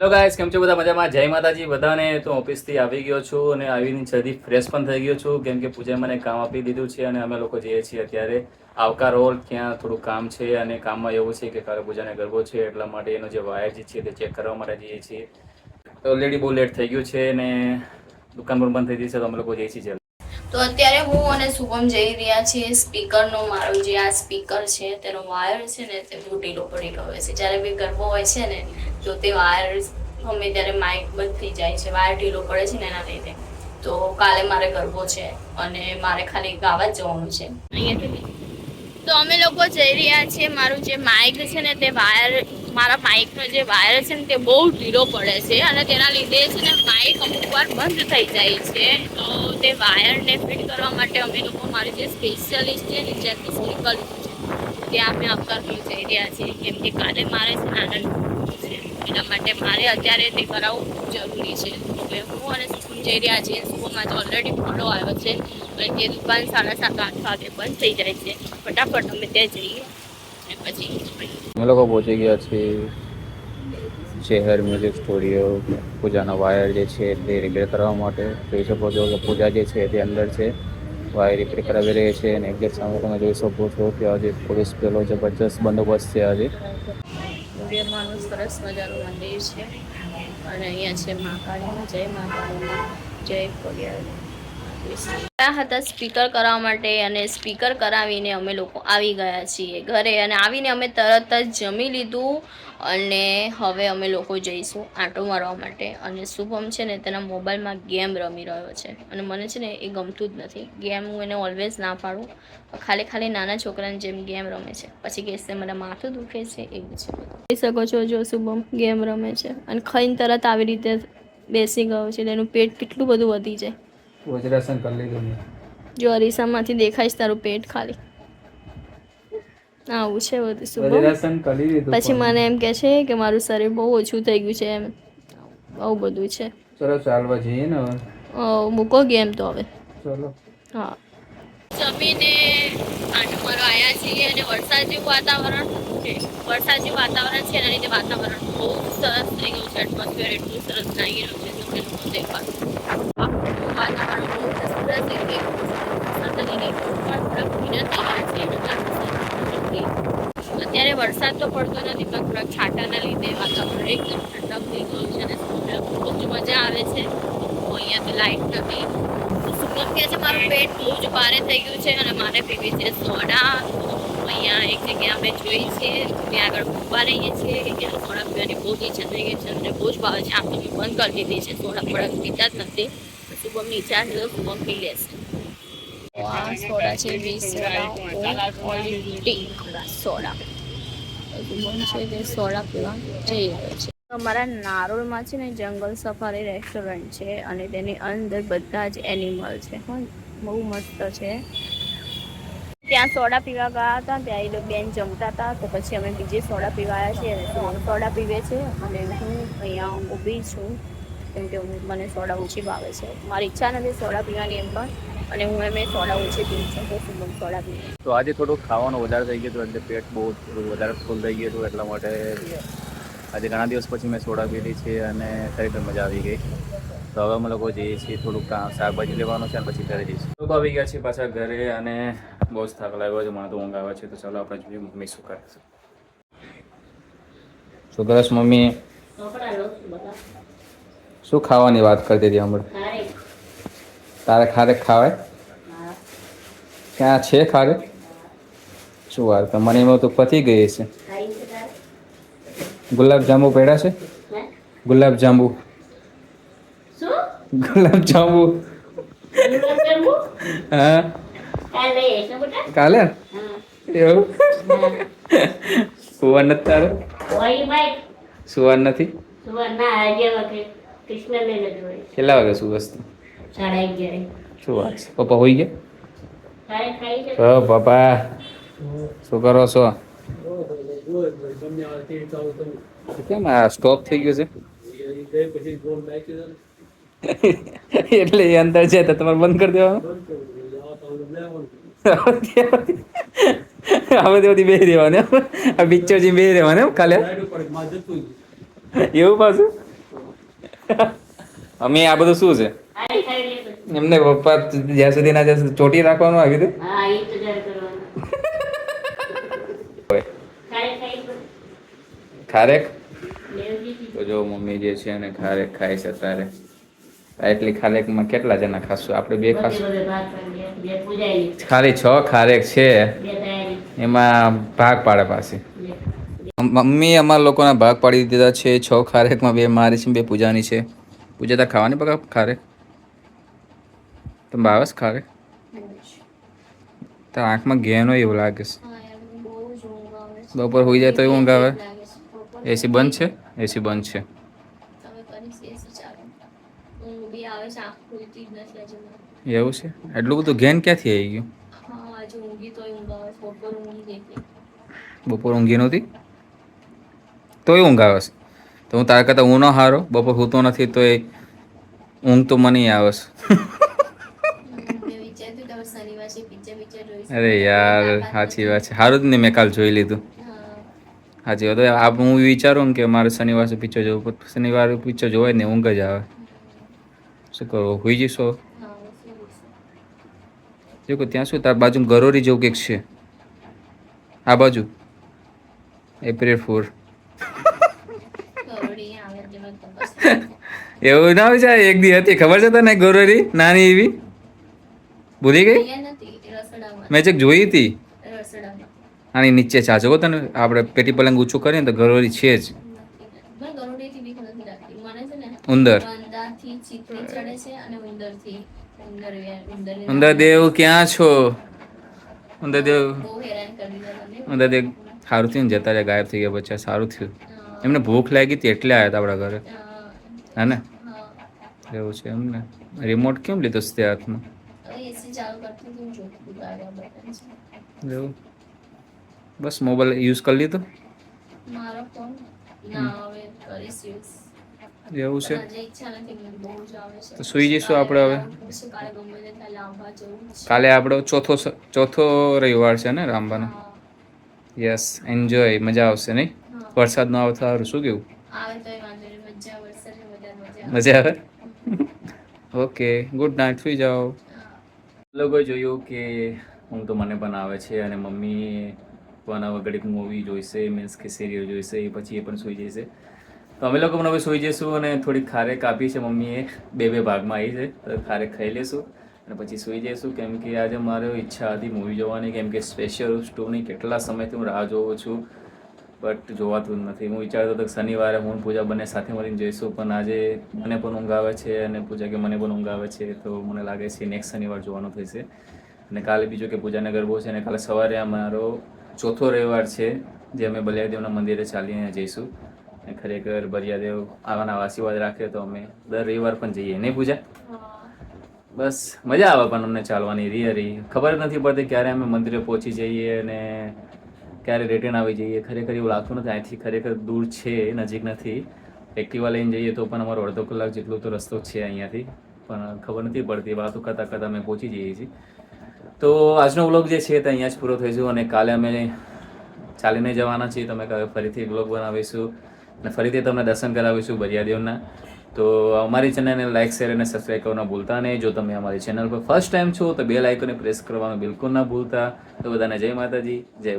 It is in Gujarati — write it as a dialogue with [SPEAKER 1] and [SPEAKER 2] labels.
[SPEAKER 1] હેલો ગાઈસ કેમ છો બધા? મજામાં? જય માતાજી બધાને. તો ઓફિસથી આવી ગયો છું અને આવીને જલ્દી ફ્રેશ પણ થઈ ગયો છું. કેમ કે પૂજાએ મને કામ આપી દીધું છે અને અમે લોકો જઈએ છીએ અત્યારે આવકાર રોલ ત્યાં થોડું કામ છે અને કામમાં એવું છે કે કાલે પૂજાને ગરબો છે, એટલા માટે એનો જે વાયર જે છે તે ચેક કરવા માટે જઈએ છીએ. ઓલરેડી બહુ લેટ થઈ ગયું છે અને દુકાન પણ બંધ થઈ ગઈ છે, તો અમે લોકો જઈએ છીએ
[SPEAKER 2] તો અત્યારે હું અને શુભમ જઈ રહ્યા છીએ સ્પીકરનો, મારો જે આ સ્પીકર છે, તેનો વાયર છે ને તે ઢીલો પડી ગયો છે. જ્યારે બી ગરબો હોય છે ને તો તે વાયર ગમે ત્યારે માઇક બંધ થઈ જાય છે વાયર ઢીલો પડે છે ને એના લીધે, તો કાલે મારે ગરબો છે અને મારે ખાલી ગાવા જ જવાનું છે. તો અમે લોકો જઈ રહ્યા છીએ, મારું જે માઇક છે ને તે વાયર મારા માઇકનો જે વાયર છે ને તે બહુ ઢીલો પડે છે અને તેના લીધે છે ને માઇક અમુક વાર બંધ થઈ જાય છે. તો તે વાયરને ફિટ કરવા માટે અમે લોકો મારી જે સ્પેશિયલિસ્ટ છે નીચે જેથી સ્પીકર છે, ત્યાં અમે આવકાર જઈ રહ્યા છીએ, કેમ કે કાલે મારે છે આનંદ એના માટે મારે અત્યારે તે કરાવવું જરૂરી છે. એટલે હું અને સ્કૂલ જઈ રહ્યા છીએ. સુકુનમાં તો ઓલરેડી ફોટો આવ્યો છે. અને તે દુકાન સાડા સાત, આઠ વાગે બંધ થઈ જાય છે. ફટાફટ અમે ત્યાં જઈએ પછી
[SPEAKER 1] અમે લોકો પહોંચી ગયા છીએ શહેર મ્યુઝિક સ્ટુડિયો પૂજાનો વાયર જે છે તે રિપેર કરવા માટે. જોઈ શકો છો કે પૂજા જે છે તે અંદર છે. વાયર રિપેર કરાવી રહી છે અને એક્ઝેક્ટ સામે તમે જોઈ શકો છો કે આજે પોલીસ પેલો જબરજસ્ત બંદોબસ્ત છે આજે.
[SPEAKER 2] સૂર્યમાનું સરસ મજાનું મંદિર છે. અને અહીંયા છે મહાકાળીમાં જય મહાકાળીમાં જય ખોડિયાર હતા સ્પીકર કરાવવા માટે અને સ્પીકર કરાવીને અમે લોકો આવી ગયા છીએ ઘરે અને આવીને અમે તરત જ જમી લીધું અને હવે અમે લોકો જઈશું આંટો મારવા માટે. અને શુભમ છે ને તેના મોબાઈલમાં ગેમ રમી રહ્યો છે અને મને છે ને એ ગમતું જ નથી. ગેમ હું એને ઓલવેઝ ના પાડું. ખાલી ખાલી નાના છોકરાની જેમ ગેમ રમે છે. પછી કહેશે મને માથું દુખે છે એવું છે. જોઈ શકો છો જો શુભમ ગેમ રમે છે. અને ખાઈને તરત આવી રીતે બેસી ગયો છે એનું પેટ કેટલું બધું વધી જાય.
[SPEAKER 1] વજ્રાસન કરી લીધું
[SPEAKER 2] જો અરીસામાંથી દેખાય છે તારું પેટ ખાલી. આવું છે બધું શું
[SPEAKER 1] વજ્રાસન કરી લીધું
[SPEAKER 2] પછી મને એમ કે છે કે મારું શરીર બહુ ઓછું થઈ ગયું છે એમ. બહુ બધું છે.
[SPEAKER 1] ચલો ચાલવા જઈએ ને હવે.
[SPEAKER 2] મૂકો ગેમ તો હવે.
[SPEAKER 1] ચલો.
[SPEAKER 2] હા. જમીને આઠ મારો આવ્યા છીએ અને વરસાદ જેવું વાતાવરણ છે. વરસાદ જે વાતાવરણ છે, એના લીધે વાતાવરણ બહુ સરસ થઈ ગયું છે એટમોસ્ફિયર એટલું સરસ થઈ ગયું છે તમને લોકો દેખાતું વાતાવરણ બહુ સરસ થઈ ગયું અત્યારે વરસાદ તો પડતો નથી, પણ થોડાક છાંટાના લીધે વાતાવરણ એકદમ ઠંડક થઈ ગયું છે અને ખૂબ જ મજા આવે છે. અહીંયા તો લાઈટ નથી. સુગમ કે છે, મારું પેટ બહુ જ ભારે થઈ ગયું છે અને મારે પીવી છે સોડા અહીંયા એક જગ્યાએ અમે જોઈ છે, ત્યાં આગળ ઊભા રહીએ છીએ કે ત્યાં થોડા પીવાની બહુ ઈચ્છા થઈ ગઈ છે અને બહુ જ ભાવે છે. આમ તો બંધ કરી દીધી છે સોડા થોડાક પીતા જ નથી. શુભમની ઈચ્છા છે શુભમ પી લેશે સોડા છે, વીસ સોડા શુભમ છે સોડા પીવા જઈ રહ્યો છે. અમારા નારોલમાં છે ને જંગલ સફારી રેસ્ટોરન્ટ છે અને તેની અંદર બધા જ એનિમલ છે. બહુ મસ્ત છે. ત્યાં સોડા પીવા ગયા હતા ત્યાં એ લોકો બેન જમતા હતા તો પછી અમે બીજે સોડા પીવાયા છીએ અને સોડા પીવે છે અને હું અહીંયા ઊભી છું કેમ કે હું મને સોડા ઓછી ભાવે છે. મારી ઈચ્છા નથી સોડા પીવાની એમ પણ અને હું એમ સોડા ઓછી પીવું છું તો શુભમ સોડા પીવું.
[SPEAKER 1] તો આજે થોડુંક ખાવાનું વધારે થઈ ગયું હતું એટલે પેટ બહુ થોડું વધારે ફૂલ થઈ ગયું હતું એટલા માટે આજે ઘણા દિવસ પછી મેં સોડા પીધી છે અને ખરેખર મજા આવી ગઈ. તો હવે અમે લોકો જઈએ છીએ થોડુંક શાકભાજી લેવાનું છે અને પછી ઘરે જઈશું. લોકો આવી ગયા છે પાછા ઘરે અને બહુ જ થાક લાગ્યો છે મને તો ઊંઘ આવે છે તો ચાલો આપણે જોઈએ મમ્મી શું કરે છે. શું કરસ મમ્મી? શું ખાવાની વાત કરતી હતી હમણાં? તારે ખારેક ખાવાય? ક્યાં છે ખારેક? શું વાત કર મને એમાં તો પતી ગઈ છે. ગુલાબજાંબુ પેડા છે? ગુલાબ જાંબુ. ગુલાબ જાંબુ? હા. કાલે? એવું? સુવર નથી તારે? સુવર નથી? કેટલા વાગે સુવસ વસ્તુ? શું વાત છે? પપ્પા હોઈ ગયા? ઓ પપ્પા. શું કરો છો? કેમ આ સ્ટોપ થઈ ગયો છે. એટલે એ અંદર છે તો તમારે બંધ કરી દેવાનું? હવે તેમાંથી બે રહેવાને આ પિક્ચર જે બે રહેવાને કાલે એવું પાછું? અમે આ બધું શું છે. એમને પપ્પા જ્યાં સુધી ના જ્યાં ચોટી રાખવાનું આવી રીતે?
[SPEAKER 2] તો
[SPEAKER 1] ખારેક? તો જો મમ્મી જે છે ને ખારેક ખાય છે આ એટલી ખારેકમાં કેટલા જણા ખાશું? આપણે બે ખાશું. ખાલી છ ખારેક છે. એમાં ભાગ પાડે પાછી. મમ્મી અમારા લોકોના ભાગ પાડી દીધા છે. છ ખારેકમાં બે મારી છે બે પૂજાની છે. પૂજા તા ખાવાની પગા ખારેક? તમે ભાવે છે ખારેક? તારા આંખમાં ઘેનો એવું લાગે છે. બપોર હોઈ જાય તો એવું ઊંઘ આવે? એસી બંધ છે? એસી બંધ છે. એવું છે? એટલું બધું ઘેન ક્યાંથી આવી ગયું બપોર ઊંઘી નહોતી? તોય ઊંઘ આવે છે. તો હું તારા કરતાં ઊંઘ ન હારો. બપોર સૂતો નથી તો એ ઊંઘ તો મને આવે છે. અરે યાર સાચી વાત છે. સારું જ ને મેં કાલ જોઈ લીધું. સાચી વાત. આ હું વિચારું કે મારે શનિવારે પિક્ચર જોવું. શનિવાર શનિવારે પિક્ચર જોવાય ને ઊંઘ જ આવે. શું કહો હોઈ જઈશો? જો કે ત્યાં શું તાર બાજુ ગરોરી જેવું કંઈક છે. આ બાજુ. એપ્રિલ ફોર એવું ના વિચાર એક દી હતી. ખબર છે તને ગરોરી? નાની એવી? ભૂલી ગઈ? મેં ચેક જોઈ હતી. આની નીચે છે. જો તને આપણે પેટી પલંગ ઊંચું કરીએ તો ગરોરી છે જ. ઉંદર.
[SPEAKER 2] થી ચીતરી ચડે છે અને ઉંદરથી ઉંદર ઉંદરને
[SPEAKER 1] દેવ ક્યાં છો? ઉંદર દેવ
[SPEAKER 2] બહુ હેરાન કરી દીધા તમને.
[SPEAKER 1] ઉંદર દેવ સારું થયું જતા રહ્યા ગાયબ થઈ ગયા બચ્ચા સારું થયું. એમને ભૂખ લાગી હતી એટલે આવ્યા હતા આપણા ઘરે. હા. ને? એવું છે એમ ને રિમોટ કેમ લીધો છે તે હાથમાં? એવું? બસ મોબાઈલ યુઝ કરી લીધો?
[SPEAKER 2] મારો ફોન ના હવે કરીશ યુઝ
[SPEAKER 1] એવું છે? તો સુઈ જઈશું આપણે હવે?
[SPEAKER 2] કાલે જવું
[SPEAKER 1] આપણો ચોથો ચોથો રવિવાર છે ને રામબાનો? યસ એન્જોય મજા આવશે નહીં? વરસાદ ન આવતા સારું શું કેવું?
[SPEAKER 2] મજા વરસાદ મજા મજા
[SPEAKER 1] મજા આવે? ઓકે ગુડ નાઇટ સુઈ જાઓ. લોકો જોયું કે હું તો મને પણ આવે છે અને મમ્મી પણ હવે ઘડીક મૂવી જોઈશે મીન્સ કે સિરિયલ જોઈશે એ પછી એ પણ સૂઈ જશે તો અમે લોકો પણ હવે સૂઈ જઈશું અને થોડીક ખારેક આપી છે મમ્મીએ. બે બે ભાગમાં આવી છે. તો ખારેક ખાઈ લેશું અને પછી સૂઈ જઈશું. કેમ કે આજે મારો ઈચ્છા હતી મૂવી જોવાની. કેમ કે સ્પેશિયલ સ્ટોની કેટલા સમયથી હું રાહ જોઉં છું. બટ જોવાતું નથી. હું વિચારતો હતો શનિવારે હું પૂજા બંને સાથે મળીને જઈશું. પણ આજે મને પણ ઊંઘ આવે છે અને પૂજા કે મને પણ ઊંઘ આવે છે. તો મને લાગે છે નેક્સ્ટ શનિવાર જોવાનું થશે. અને કાલે બીજું કે પૂજાને ગરબો છે અને કાલે સવારે અમારો ચોથો રવિવાર છે. જે અમે બલિયાદેવના મંદિરે ચાલીને જઈશું. અને ખરેખર બરિયાદેવ આવાના આશીર્વાદ રાખે તો અમે દર રવિવાર પણ જઈએ નહીં પૂજા? બસ મજા આવે પણ અમને ચાલવાની રિયરી ખબર નથી પડતી ક્યારે અમે મંદિરે પહોંચી જઈએ અને ક્યારે રિટર્ન આવી જઈએ. ખરેખર એવું લાગતું નથી. અહીંથી ખરેખર દૂર છે નજીક નથી. એક્ટિવા લઈને જઈએ તો પણ અમારો અડધો કલાક જેટલો તો રસ્તો છે અહીંયાથી. પણ ખબર નથી પડતી. વાતો કરતાં કરતાં અમે પહોંચી જઈએ છીએ. તો આજનો વ્લોગ જે છે તે અહીંયા જ પૂરો થઈશું અને કાલે અમે ચાલીને જવાના છીએ. તમે કાલે ફરીથી વ્લોગ બનાવીશું. અને ફરીથી તમને દર્શન કરાવીશું બરિયાદેવના તો અમારી ચેનલને લાઇક શેર અને સબસ્ક્રાઈબ કરવાનું ભૂલતા નહીં. જો તમે અમારી ચેનલ પર ફર્સ્ટ ટાઈમ છો, તો બે લાઇકોને પ્રેસ કરવાનું બિલકુલ ના ભૂલતા. તો બધાને જય માતાજી, જય